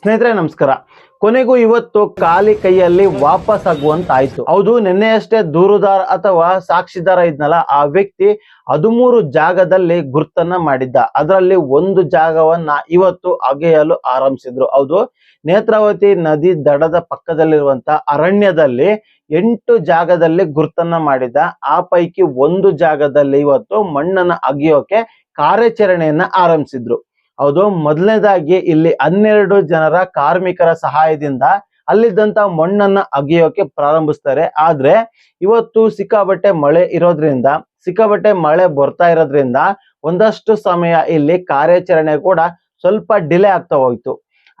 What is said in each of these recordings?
ಸ್ನೇಹಿತರೆ, ನಮಸ್ಕಾರ. ಕೊನೆಗೂ ಇವತ್ತು ಖಾಲಿ ಕೈಯಲ್ಲಿ ವಾಪಸ್ ಆಗುವಂತಾಯ್ತು. ಹೌದು, ನಿನ್ನೆಯಷ್ಟೇ ದೂರುದಾರ ಅಥವಾ ಸಾಕ್ಷಿದಾರ ಇದ್ನಲ್ಲ, ಆ ವ್ಯಕ್ತಿ ಹದಿಮೂರು ಜಾಗದಲ್ಲಿ ಗುರ್ತನ್ನ ಮಾಡಿದ್ದ. ಅದರಲ್ಲಿ ಒಂದು ಜಾಗವನ್ನ ಇವತ್ತು ಅಗೆಯಲು ಆರಂಭಿಸಿದ್ರು. ಹೌದು, ನೇತ್ರಾವತಿ ನದಿ ದಡದ ಪಕ್ಕದಲ್ಲಿರುವಂತ ಅರಣ್ಯದಲ್ಲಿ ಎಂಟು ಜಾಗದಲ್ಲಿ ಗುರ್ತನ್ನ ಮಾಡಿದ್ದ. ಆ ಪೈಕಿ ಒಂದು ಜಾಗದಲ್ಲಿ ಇವತ್ತು ಮಣ್ಣನ್ನ ಅಗೆಯೋಕೆ ಕಾರ್ಯಾಚರಣೆಯನ್ನ ಆರಂಭಿಸಿದ್ರು. ಹೌದು, ಮೊದಲನೇದಾಗಿ ಇಲ್ಲಿ ಹನ್ನೆರಡು ಜನರ ಕಾರ್ಮಿಕರ ಸಹಾಯದಿಂದ ಅಲ್ಲಿದ್ದಂತ ಮಣ್ಣನ್ನ ಅಗೆಯೋಕೆ ಪ್ರಾರಂಭಿಸ್ತಾರೆ. ಆದ್ರೆ ಇವತ್ತು ಸಿಕ್ಕಾಬಟ್ಟೆ ಮಳೆ ಇರೋದ್ರಿಂದ ಸಿಕ್ಕಾಬಟ್ಟೆ ಮಳೆ ಬರ್ತಾ ಇರೋದ್ರಿಂದ ಒಂದಷ್ಟು ಸಮಯ ಇಲ್ಲಿ ಕಾರ್ಯಾಚರಣೆ ಕೂಡ ಸ್ವಲ್ಪ ಡಿಲೇ ಆಗ್ತಾ ಹೋಯ್ತು.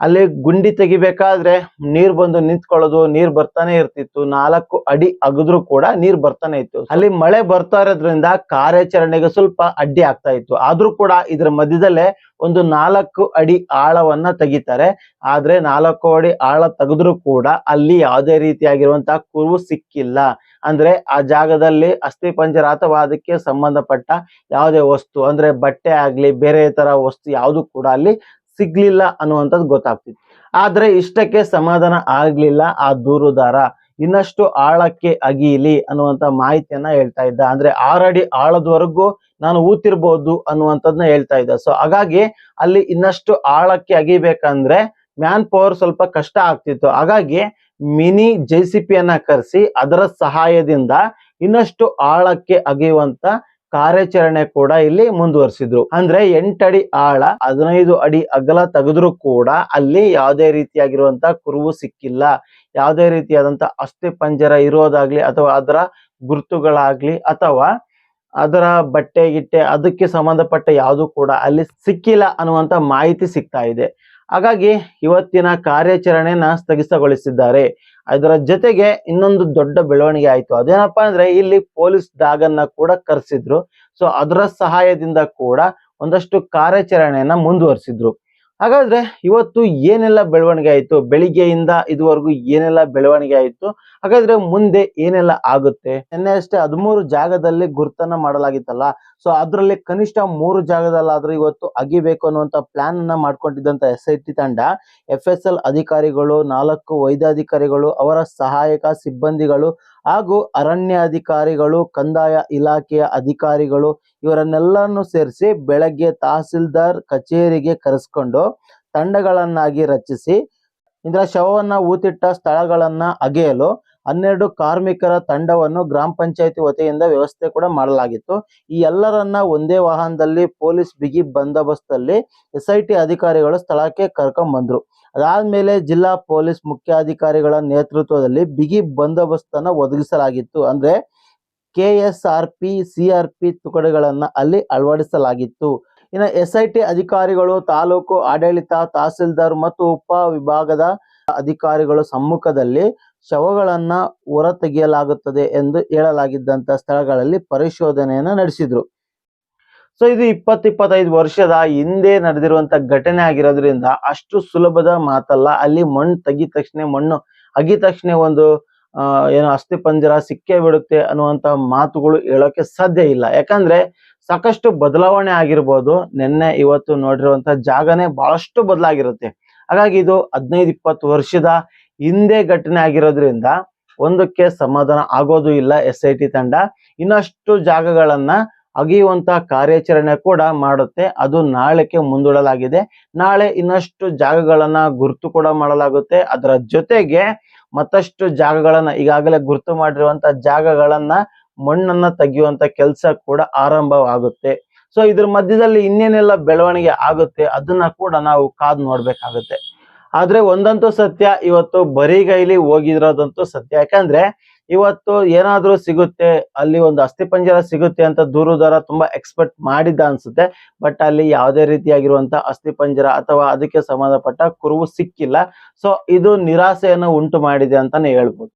ಅಲ್ಲಿ ಗುಂಡಿ ತೆಗಿಬೇಕಾದ್ರೆ ನೀರ್ ಬಂದು ನಿಂತ್ಕೊಳ್ಳೋದು, ನೀರ್ ಬರ್ತಾನೆ ಇರ್ತಿತ್ತು. ನಾಲ್ಕು ಅಡಿ ಅಗದ್ರು ಕೂಡ ನೀರ್ ಬರ್ತಾನೆ ಇತ್ತು. ಅಲ್ಲಿ ಮಳೆ ಬರ್ತಾ ಇರೋದ್ರಿಂದ ಕಾರ್ಯಾಚರಣೆಗೆ ಸ್ವಲ್ಪ ಅಡ್ಡಿ ಆಗ್ತಾ ಇತ್ತು. ಆದ್ರೂ ಕೂಡ ಇದ್ರ ಮಧ್ಯದಲ್ಲೇ ಒಂದು ನಾಲ್ಕು ಅಡಿ ಆಳವನ್ನ ತೆಗಿತಾರೆ. ಆದ್ರೆ ನಾಲ್ಕು ಅಡಿ ಆಳ ತೆಗೆದ್ರು ಕೂಡ ಅಲ್ಲಿ ಯಾವುದೇ ರೀತಿಯಾಗಿರುವಂತಹ ಕುರುವು ಸಿಕ್ಕಿಲ್ಲ. ಅಂದ್ರೆ ಆ ಜಾಗದಲ್ಲಿ ಅಸ್ಥಿ ಪಂಜರ ಅಥವಾ ಅದಕ್ಕೆ ಸಂಬಂಧಪಟ್ಟ ಯಾವುದೇ ವಸ್ತು, ಅಂದ್ರೆ ಬಟ್ಟೆ ಆಗ್ಲಿ, ಬೇರೆ ತರ ವಸ್ತು ಯಾವುದು ಕೂಡ ಅಲ್ಲಿ ಸಿಗ್ಲಿಲ್ಲ ಅನ್ನುವಂಥದ್ದು ಗೊತ್ತಾಗ್ತಿತ್ತು. ಆದ್ರೆ ಇಷ್ಟಕ್ಕೆ ಸಮಾಧಾನ ಆಗ್ಲಿಲ್ಲ ಆ ದೂರುದಾರ. ಇನ್ನಷ್ಟು ಆಳಕ್ಕೆ ಅಗೀಲಿ ಅನ್ನುವಂತ ಮಾಹಿತಿಯನ್ನ ಹೇಳ್ತಾ ಇದ್ದ. ಅಂದ್ರೆ ಆರಡಿ ಆಳದವರೆಗೂ ನಾನು ಊತಿರ್ಬೋದು ಅನ್ನುವಂಥದ್ನ ಹೇಳ್ತಾ ಇದ್ದ. ಸೊ ಹಾಗಾಗಿ ಅಲ್ಲಿ ಇನ್ನಷ್ಟು ಆಳಕ್ಕೆ ಅಗಿಬೇಕಂದ್ರೆ ಮ್ಯಾನ್ ಪವರ್ ಸ್ವಲ್ಪ ಕಷ್ಟ ಆಗ್ತಿತ್ತು. ಹಾಗಾಗಿ ಮಿನಿ ಜೆ ಸಿ ಕರೆಸಿ ಅದರ ಸಹಾಯದಿಂದ ಇನ್ನಷ್ಟು ಆಳಕ್ಕೆ ಅಗೆಯುವಂತ ಕಾರ್ಯಾಚರಣೆ ಕೂಡ ಇಲ್ಲಿ ಮುಂದುವರಿಸಿದ್ರು. ಅಂದ್ರೆ ಎಂಟಡಿ ಆಳ, ಹದಿನೈದು ಅಡಿ ಅಗಲ ತೆಗೆದ್ರು ಕೂಡ ಅಲ್ಲಿ ಯಾವುದೇ ರೀತಿಯಾಗಿರುವಂತ ಕುರುವು ಸಿಕ್ಕಿಲ್ಲ. ಯಾವುದೇ ರೀತಿಯಾದಂತ ಅಸ್ಥಿ ಪಂಜರ ಇರೋದಾಗ್ಲಿ ಅಥವಾ ಅದರ ಗುರುತುಗಳಾಗ್ಲಿ ಅಥವಾ ಅದರ ಬಟ್ಟೆ, ಗಿಟ್ಟೆ ಅದಕ್ಕೆ ಸಂಬಂಧಪಟ್ಟ ಯಾವುದು ಕೂಡ ಅಲ್ಲಿ ಸಿಕ್ಕಿಲ್ಲ ಅನ್ನುವಂತ ಮಾಹಿತಿ ಸಿಗ್ತಾ ಇದೆ. ಹಾಗಾಗಿ ಇವತ್ತಿನ ಕಾರ್ಯಾಚರಣೆಯನ್ನ ಸ್ಥಗಿತಗೊಳಿಸಿದ್ದಾರೆ. ಅದರ ಜೊತೆಗೆ ಇನ್ನೊಂದು ದೊಡ್ಡ ಬೆಳವಣಿಗೆ ಆಯ್ತು. ಅದೇನಪ್ಪಾ ಅಂದ್ರೆ ಇಲ್ಲಿ ಪೊಲೀಸ್ ಡಾಗ್ ಅನ್ನ ಕೂಡ ಕರೆಸಿದ್ರು. ಸೊ ಅದರ ಸಹಾಯದಿಂದ ಕೂಡ ಒಂದಷ್ಟು ಕಾರ್ಯಾಚರಣೆಯನ್ನ ಮುಂದುವರಿಸಿದ್ರು. ಹಾಗಾದ್ರೆ ಇವತ್ತು ಏನೆಲ್ಲ ಬೆಳವಣಿಗೆ ಆಯಿತು? ಬೆಳಿಗ್ಗೆಯಿಂದ ಇದುವರೆಗೂ ಏನೆಲ್ಲ ಬೆಳವಣಿಗೆ ಆಯಿತು? ಹಾಗಾದ್ರೆ ಮುಂದೆ ಏನೆಲ್ಲ ಆಗುತ್ತೆ? ನಿನ್ನೆ ಅಷ್ಟೇ ಹದಿಮೂರು ಜಾಗದಲ್ಲಿ ಗುರ್ತನ್ನ ಮಾಡಲಾಗಿತ್ತಲ್ಲ? ಸೊ ಅದರಲ್ಲಿ ಕನಿಷ್ಠ ಮೂರು ಜಾಗದಲ್ಲಾದ್ರೂ ಇವತ್ತು ಅಗಿಬೇಕು ಅನ್ನುವಂತ ಪ್ಲಾನ್ ಅನ್ನ ಮಾಡ್ಕೊಂಡಿದ್ದಂತ ಎಸ್ ಐ ಟಿ ತಂಡ ಎಫ್ ಎಸ್ ಎಲ್ ಅಧಿಕಾರಿಗಳು, ನಾಲ್ಕು ವೈದ್ಯಾಧಿಕಾರಿಗಳು, ಅವರ ಸಹಾಯಕ ಸಿಬ್ಬಂದಿಗಳು ಹಾಗೂ ಅರಣ್ಯ ಅಧಿಕಾರಿಗಳು ಕಂದಾಯ ಇಲಾಖೆಯ ಅಧಿಕಾರಿಗಳು ಇವರನ್ನೆಲ್ಲರನ್ನು ಸೇರಿಸಿ ಬೆಳಗ್ಗೆ ತಹಸೀಲ್ದಾರ್ ಕಚೇರಿಗೆ ಕರೆಸ್ಕೊಂಡು ತಂಡಗಳನ್ನಾಗಿ ರಚಿಸಿ, ಇದರ ಶವವನ್ನ ಊತಿಟ್ಟ ಸ್ಥಳಗಳನ್ನ ಅಗೆಯಲು ಹನ್ನೆರಡು ಕಾರ್ಮಿಕರ ತಂಡವನ್ನು ಗ್ರಾಮ ಪಂಚಾಯತಿ ವತಿಯಿಂದ ವ್ಯವಸ್ಥೆ ಕೂಡ ಮಾಡಲಾಗಿತ್ತು. ಈ ಎಲ್ಲರನ್ನ ಒಂದೇ ವಾಹನದಲ್ಲಿ ಪೊಲೀಸ್ ಬಿಗಿ ಬಂದೋಬಸ್ತಲ್ಲಿ ಎಸ್ ಐ ಟಿ ಅಧಿಕಾರಿಗಳು ಸ್ಥಳಕ್ಕೆ ಕರ್ಕೊಂಡ್ ಬಂದ್ರು ಅದಾದ್ಮೇಲೆ ಜಿಲ್ಲಾ ಪೊಲೀಸ್ ಮುಖ್ಯಾಧಿಕಾರಿಗಳ ನೇತೃತ್ವದಲ್ಲಿ ಬಿಗಿ ಬಂದೋಬಸ್ತನ್ನ ಒದಗಿಸಲಾಗಿತ್ತು. ಅಂದ್ರೆ K S R P, C R P ತುಕಡಿಗಳನ್ನ ಅಲ್ಲಿ ಅಳವಡಿಸಲಾಗಿತ್ತು. ಇನ್ನು ಎಸ್ ಐ ಟಿ ಅಧಿಕಾರಿಗಳು, ತಾಲೂಕು ಆಡಳಿತ, ತಹಸೀಲ್ದಾರ್ ಮತ್ತು ಉಪ ವಿಭಾಗದ ಅಧಿಕಾರಿಗಳ ಸಮ್ಮುಖದಲ್ಲಿ ಶವಗಳನ್ನ ಹೊರ ತೆಗೆಯಲಾಗುತ್ತದೆ ಎಂದು ಹೇಳಲಾಗಿದ್ದಂತ ಸ್ಥಳಗಳಲ್ಲಿ ಪರಿಶೋಧನೆಯನ್ನು ನಡೆಸಿದ್ರು. ಸೊ ಇದು ಇಪ್ಪತ್ತು ಇಪ್ಪತ್ತೈದು ವರ್ಷದ ಹಿಂದೆ ನಡೆದಿರುವಂತ ಘಟನೆ ಆಗಿರೋದ್ರಿಂದ ಅಷ್ಟು ಸುಲಭದ ಮಾತಲ್ಲ. ಅಲ್ಲಿ ಮಣ್ಣು ತೆಗಿದ ತಕ್ಷಣ ಮಣ್ಣು ಅಗಿದ ತಕ್ಷಣ ಒಂದು ಏನು ಅಸ್ಥಿ ಪಂಜರ ಸಿಕ್ಕೇ ಬಿಡುತ್ತೆ ಅನ್ನುವಂತ ಮಾತುಗಳು ಹೇಳೋಕೆ ಸಾಧ್ಯ ಇಲ್ಲ. ಯಾಕಂದ್ರೆ ಸಾಕಷ್ಟು ಬದಲಾವಣೆ ಆಗಿರ್ಬೋದು. ನಿನ್ನೆ, ಇವತ್ತು ನೋಡಿರುವಂತ ಜಾಗನೇ ಬಹಳಷ್ಟು ಬದಲಾಗಿರುತ್ತೆ. ಹಾಗಾಗಿ ಇದು ಹದಿನೈದು ಇಪ್ಪತ್ತು ವರ್ಷದ ಹಿಂದೆ ಘಟನೆ ಆಗಿರೋದ್ರಿಂದ ಒಂದಕ್ಕೆ ಸಮಾಧಾನ ಆಗೋದು ಇಲ್ಲ ಎಸ್ ಐ ಟಿ ತಂಡ. ಇನ್ನಷ್ಟು ಜಾಗಗಳನ್ನ ಅಗಿಯುವಂತ ಕಾರ್ಯಾಚರಣೆ ಕೂಡ ಮಾಡುತ್ತೆ. ಅದು ನಾಳೆಗೆ ಮುಂದೂಡಲಾಗಿದೆ. ನಾಳೆ ಇನ್ನಷ್ಟು ಜಾಗಗಳನ್ನ ಗುರುತು ಕೂಡ ಮಾಡಲಾಗುತ್ತೆ. ಅದರ ಜೊತೆಗೆ ಮತ್ತಷ್ಟು ಜಾಗಗಳನ್ನ ಈಗಾಗಲೇ ಗುರುತು ಮಾಡಿರುವಂತ ಜಾಗಗಳನ್ನ ಮಣ್ಣನ್ನ ತೆಗೆಯುವಂತ ಕೆಲಸ ಕೂಡ ಆರಂಭವಾಗುತ್ತೆ. ಸೊ ಇದ್ರ ಮಧ್ಯದಲ್ಲಿ ಇನ್ನೇನೆಲ್ಲ ಬೆಳವಣಿಗೆ ಆಗುತ್ತೆ ಅದನ್ನ ಕೂಡ ನಾವು ಕಾದು ನೋಡ್ಬೇಕಾಗುತ್ತೆ. ಆದ್ರೆ ಒಂದಂತೂ ಸತ್ಯ, ಇವತ್ತು ಬರಿಗೈಲಿ ಹೋಗಿರೋದಂತೂ ಸತ್ಯ. ಯಾಕಂದ್ರೆ ಇವತ್ತು ಏನಾದ್ರೂ ಸಿಗುತ್ತೆ, ಅಲ್ಲಿ ಒಂದು ಅಸ್ಥಿಪಂಜರ ಸಿಗುತ್ತೆ ಅಂತ ದೂರುದಾರ ತುಂಬಾ ಎಕ್ಸ್ಪೆಕ್ಟ್ ಮಾಡಿದ್ದ ಅನ್ಸುತ್ತೆ. ಬಟ್ ಅಲ್ಲಿ ಯಾವುದೇ ರೀತಿಯಾಗಿರುವಂತಹ ಅಸ್ಥಿಪಂಜರ ಅಥವಾ ಅದಕ್ಕೆ ಸಂಬಂಧಪಟ್ಟ ಕುರುವು ಸಿಕ್ಕಿಲ್ಲ. ಸೊ ಇದು ನಿರಾಸೆಯನ್ನು ಉಂಟು ಮಾಡಿದೆ ಅಂತಾನೆ ಹೇಳ್ಬೋದು.